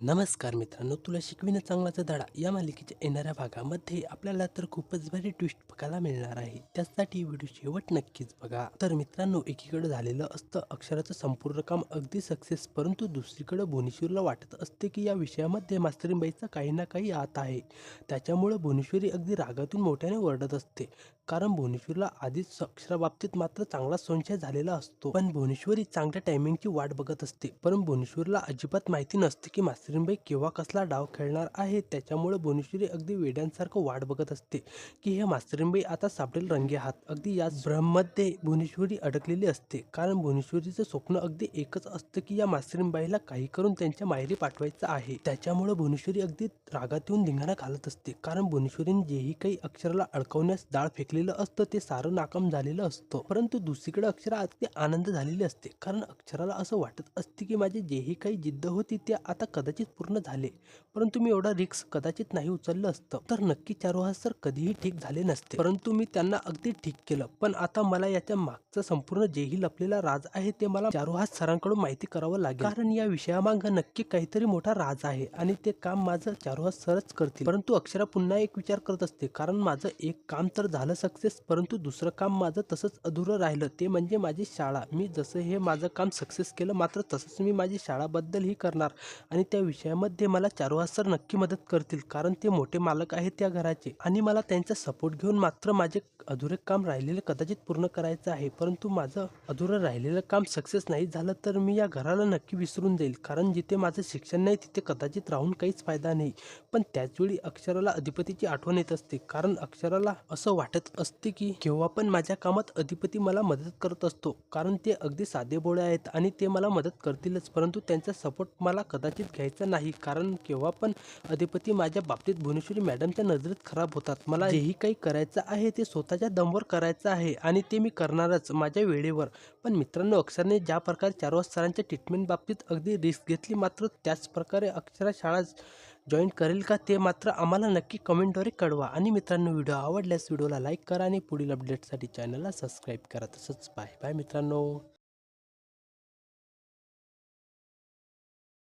नमस्कार मित्रांनो तुला शिकविणं चांगलाचा धडा. या मालिकेच्या येणाऱ्या भागामध्ये आपल्याला तर खूपच भारी ट्विस्ट बघायला मिळणार आहे. त्यासाठी व्हिडिओ शेवट नक्कीच बघा. तर मित्रांनो एकीकडे झालेलं असतं अक्षराचं संपूर्ण काम अगदी सक्सेस परंतु दुसरीकडे भुवनेश्वरला वाटत असते की या विषयामध्ये मास्तरीबाईचा काही ना काही आत आहे. त्याच्यामुळं भुवनेश्वरी अगदी रागातून मोठ्याने ओरडत असते. कारण भुवनेश्वरला आधीच अक्षराबाबतीत मात्र चांगला संशय झालेला असतो. पण भुवनेश्वरी चांगल्या टायमिंगची वाट बघत असते. पण भुवनेश्वरला अजिबात माहिती नसते की मास्तरीनबाई केव्हा कसला डाव खेळणार आहे? त्याच्यामुळे भुवनेश्वरी अगदी वेड्यांसारखं वाट बघत असते की हे मास्तरीनबाई आता सापडेल रंगे हात. अगदी याच भ्रममध्ये भुवनेश्वरी अडकलेली असते. कारण भुवनेश्वरीचं स्वप्न अगदी एकच असतं की या मास्तरीनबाईला काही करून त्यांच्या माहेरी पाठवायचं आहे. त्याच्यामुळे भुवनेश्वरी अगदी रागात येऊन धिंगाणा घालत असते. कारण भुवनेश्वरीने जेही काही अक्षराला अडकवण्यास दाळ फेकलेलं असतं ते सारं नाकाम झालेलं असतं. परंतु दुसरीकडे अक्षरा अगदी आनंद झालेली असते. कारण अक्षराला असं वाटत असते की माझी जेही काही जिद्द होती ते आता कदाचित पूर्ण झाले परंतु मी एवढा रिक्स कदाचित नाही उचललं असतं. तर नक्की चारोहास सर कधीही ठीक झाले नसते. परंतु मी त्यांना अगदी ठीक केलं. पण आता मला याच्या मागचं संपूर्ण जेही लपलेला राज आहे ते मला चारोहास सरांकडून माहिती करावं लागेल. कारण या विषयामागं नक्की काहीतरी मोठा राज आहे आणि ते काम माझं चारोहास सरच करतील. परंतु अक्षरा पुन्हा एक विचार करत असते. कारण माझं एक काम तर झालं सक्सेस परंतु दुसरं काम माझं तसंच अधुरं राहिलं. ते म्हणजे माझी शाळा. मी जसं हे माझं काम सक्सेस केलं मात्र तसंच मी माझी शाळाबद्दलही करणार आणि त्या विषयामध्ये मला चारुहास सर नक्की मदत करतील कारण ते मोठे मालक आहेत त्या घराचे. आणि मला त्यांचा सपोर्ट घेऊन मात्र माझे अधुरे काम राहिलेले कदाचित पूर्ण करायचं आहे. परंतु माझं अधुरं राहिलेलं काम सक्सेस नाही झालं तर मी या घराला नक्की विसरून जाईल कारण जिथे माझं शिक्षण नाही तिथे कदाचित राहून काहीच फायदा नाही. पण त्याचवेळी अक्षराला अधिपतीची आठवण येत असते कारण अक्षराला असं वाटत असते की केव्हा पण माझ्या कामात अधिपती मला मदत करत असतो कारण ते अगदी साधे बोळे आहेत आणि ते मला मदत करतीलच परंतु त्यांचा सपोर्ट मला कदाचित घ्यायचा नाही. कारण केव्हा पण अधिपती माझ्या बाबतीत भुवनेश्वरी मॅडमच्या नजरेत खराब होतात. मला जेही काही करायचं आहे ते स्वतःच्या दमवर करायचं आहे आणि ते मी करणारच माझ्या वेळेवर. पण मित्रांनो अक्षरने ज्या प्रकारे चार सरांच्या ट्रीटमेंट बाबतीत अगदी रिस्क घेतली मात्र त्याच प्रकारे अक्षरा शाळा जॉईन करेल का ते मात्र आम्हाला नक्की कमेंटद्वारे कळवा. आणि मित्रांनो व्हिडिओ आवडल्यास व्हिडिओला लाईक करा आणि पुढील अपडेटसाठी चॅनलला सबस्क्राईब करा. तसंच बाय बाय मित्रांनो.